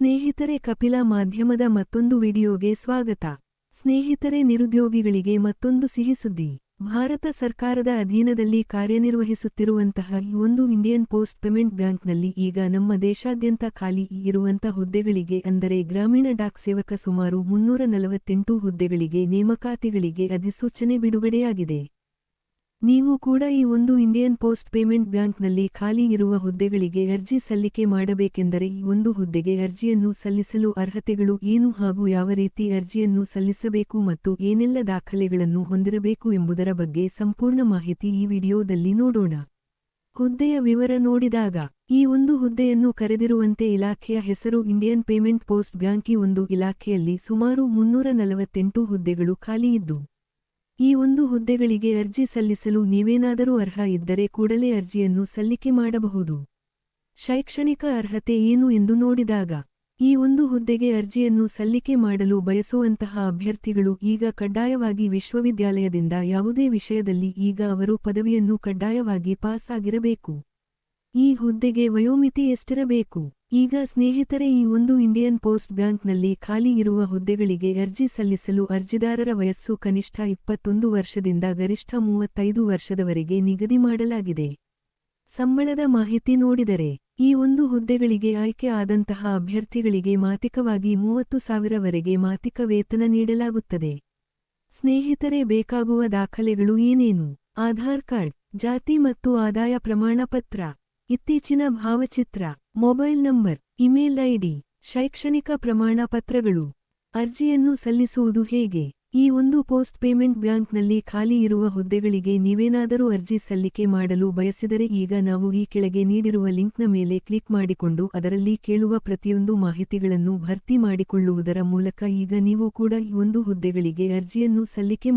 ಸ್ನೇಹಿತರೆ ಕಪಿಲ ಮಾಧ್ಯಮದ ಮತ್ತೊಂದು ವಿಡಿಯೋಗೆ ಸ್ವಾಗತ. ಸ್ನೇಹಿತರೆ ನಿರುದ್ಯೋಗಿಗಳಿಗೆ ಮತ್ತೊಂದು ಸಿಹಿ ಸುದ್ದಿ. ಭಾರತ ಸರ್ಕಾರದ ಅಧೀನದಲ್ಲಿ ಕಾರ್ಯನಿರ್ವಹಿಸುತ್ತಿರುವಂತಹ ಈ ಒಂದು ಇಂಡಿಯನ್ ಪೋಸ್ಟ್ ಪೇಮೆಂಟ್ ಬ್ಯಾಂಕ್ನಲ್ಲಿ ಈಗ ನಮ್ಮ ದೇಶಾದ್ಯಂತ ಖಾಲಿ ಇರುವಂತ ಹುದ್ದೆಗಳಿಗೆ ಅಂದರೆ ಗ್ರಾಮೀಣ ಡಾಕ್ ಸೇವಕ ಸುಮಾರು ಮುನ್ನೂರ ನಲವತ್ತೆಂಟು ಹುದ್ದೆಗಳಿಗೆ ನೇಮಕಾತಿಗಳಿಗೆ ಅಧಿಸೂಚನೆ ಬಿಡುಗಡೆಯಾಗಿದೆ. ನೀವು ಕೂಡ ಈ ಒಂದು ಇಂಡಿಯನ್ ಪೋಸ್ಟ್ ಪೇಮೆಂಟ್ ಬ್ಯಾಂಕ್ನಲ್ಲಿ ಖಾಲಿ ಇರುವ ಹುದ್ದೆಗಳಿಗೆ ಅರ್ಜಿ ಸಲ್ಲಿಕೆ ಮಾಡಬೇಕೆಂದರೆ ಈ ಒಂದು ಹುದ್ದೆಗೆ ಅರ್ಜಿಯನ್ನು ಸಲ್ಲಿಸಲು ಅರ್ಹತೆಗಳು ಏನು ಹಾಗೂ ಯಾವ ರೀತಿ ಅರ್ಜಿಯನ್ನು ಸಲ್ಲಿಸಬೇಕು ಮತ್ತು ಏನೆಲ್ಲ ದಾಖಲೆಗಳನ್ನು ಹೊಂದಿರಬೇಕು ಎಂಬುದರ ಬಗ್ಗೆ ಸಂಪೂರ್ಣ ಮಾಹಿತಿ ಈ ವಿಡಿಯೋದಲ್ಲಿ ನೋಡೋಣ. ಹುದ್ದೆಯ ವಿವರ ನೋಡಿದಾಗ, ಈ ಒಂದು ಹುದ್ದೆಯನ್ನು ಕರೆದಿರುವಂತೆ ಇಲಾಖೆಯ ಹೆಸರು ಇಂಡಿಯನ್ ಪೇಮೆಂಟ್ ಪೋಸ್ಟ್ ಬ್ಯಾಂಕ್ ಈ ಒಂದು ಇಲಾಖೆಯಲ್ಲಿ ಸುಮಾರು ಮುನ್ನೂರ ನಲವತ್ತೆಂಟು ಹುದ್ದೆಗಳು ಖಾಲಿಯಿದ್ದು ಈ ಒಂದು ಹುದ್ದೆಗಳಿಗೆ ಅರ್ಜಿ ಸಲ್ಲಿಸಲು ನೀವೇನಾದರೂ ಅರ್ಹ ಇದ್ದರೆ ಕೂಡಲೇ ಅರ್ಜಿಯನ್ನು ಸಲ್ಲಿಕೆ ಮಾಡಬಹುದು. ಶೈಕ್ಷಣಿಕ ಅರ್ಹತೆ ಏನು ಎಂದು ನೋಡಿದಾಗ, ಈ ಒಂದು ಹುದ್ದೆಗೆ ಅರ್ಜಿಯನ್ನು ಸಲ್ಲಿಕೆ ಮಾಡಲು ಬಯಸುವಂತಹ ಅಭ್ಯರ್ಥಿಗಳು ಈಗ ಕಡ್ಡಾಯವಾಗಿ ವಿಶ್ವವಿದ್ಯಾಲಯದಿಂದ ಯಾವುದೇ ವಿಷಯದಲ್ಲಿ ಈಗ ಅವರು ಪದವಿಯನ್ನು ಕಡ್ಡಾಯವಾಗಿ ಪಾಸ್ ಆಗಿರಬೇಕು. ಈ ಹುದ್ದೆಗೆ ವಯೋಮಿತಿ ಎಷ್ಟಿರಬೇಕು? ಈಗ ಸ್ನೇಹಿತರೆ, ಈ ಒಂದು ಇಂಡಿಯನ್ ಪೋಸ್ಟ್ ಬ್ಯಾಂಕ್ನಲ್ಲಿ ಖಾಲಿ ಇರುವ ಹುದ್ದೆಗಳಿಗೆ ಅರ್ಜಿ ಸಲ್ಲಿಸಲು ಅರ್ಜಿದಾರರ ವಯಸ್ಸು ಕನಿಷ್ಠ ಇಪ್ಪತ್ತೊಂದು ವರ್ಷದಿಂದ ಗರಿಷ್ಠ ಮೂವತ್ತೈದು ವರ್ಷದವರೆಗೆ ನಿಗದಿ ಮಾಡಲಾಗಿದೆ. ಸಂಬಳದ ಮಾಹಿತಿ ನೋಡಿದರೆ, ಈ ಒಂದು ಹುದ್ದೆಗಳಿಗೆ ಆಯ್ಕೆ ಆದಂತಹ ಅಭ್ಯರ್ಥಿಗಳಿಗೆ ಮಾತಿಕವಾಗಿ ಮೂವತ್ತು ಸಾವಿರವರೆಗೆ ಮಾತಿಕ ವೇತನ ನೀಡಲಾಗುತ್ತದೆ. ಸ್ನೇಹಿತರೆ, ಬೇಕಾಗುವ ದಾಖಲೆಗಳು ಏನೇನು? ಆಧಾರ್ ಕಾರ್ಡ್, ಜಾತಿ ಮತ್ತು ಆದಾಯ ಪ್ರಮಾಣ ಪತ್ರ ಇತ್ತೀಚಿನ ಭಾವಚಿತ್ರ, ಮೊಬೈಲ್ ನಂಬರ್, ಇಮೇಲ್ ಐಡಿ, ಶೈಕ್ಷಣಿಕ ಪ್ರಮಾಣ ಪತ್ರಗಳು ಅರ್ಜಿಯನ್ನು ಸಲ್ಲಿಸುವುದು ಹೇಗೆ? ಈ ಒಂದು ಪೋಸ್ಟ್ ಪೇಮೆಂಟ್ ಬ್ಯಾಂಕ್ನಲ್ಲಿ ಖಾಲಿ ಇರುವ ಹುದ್ದೆಗಳಿಗೆ ನೀವೇನಾದರೂ ಅರ್ಜಿ ಸಲ್ಲಿಕೆ ಮಾಡಲು ಬಯಸಿದರೆ ಈಗ ನಾವು ಈ ಕೆಳಗೆ ನೀಡಿರುವ ಲಿಂಕ್ನ ಮೇಲೆ ಕ್ಲಿಕ್ ಮಾಡಿಕೊಂಡು ಅದರಲ್ಲಿ ಕೇಳುವ ಪ್ರತಿಯೊಂದು ಮಾಹಿತಿಗಳನ್ನು ಭರ್ತಿ ಮಾಡಿಕೊಳ್ಳುವುದರ ಮೂಲಕ ಈಗ ನೀವು ಕೂಡ ಈ ಒಂದು ಹುದ್ದೆಗಳಿಗೆ ಅರ್ಜಿಯನ್ನು ಸಲ್ಲಿಕೆ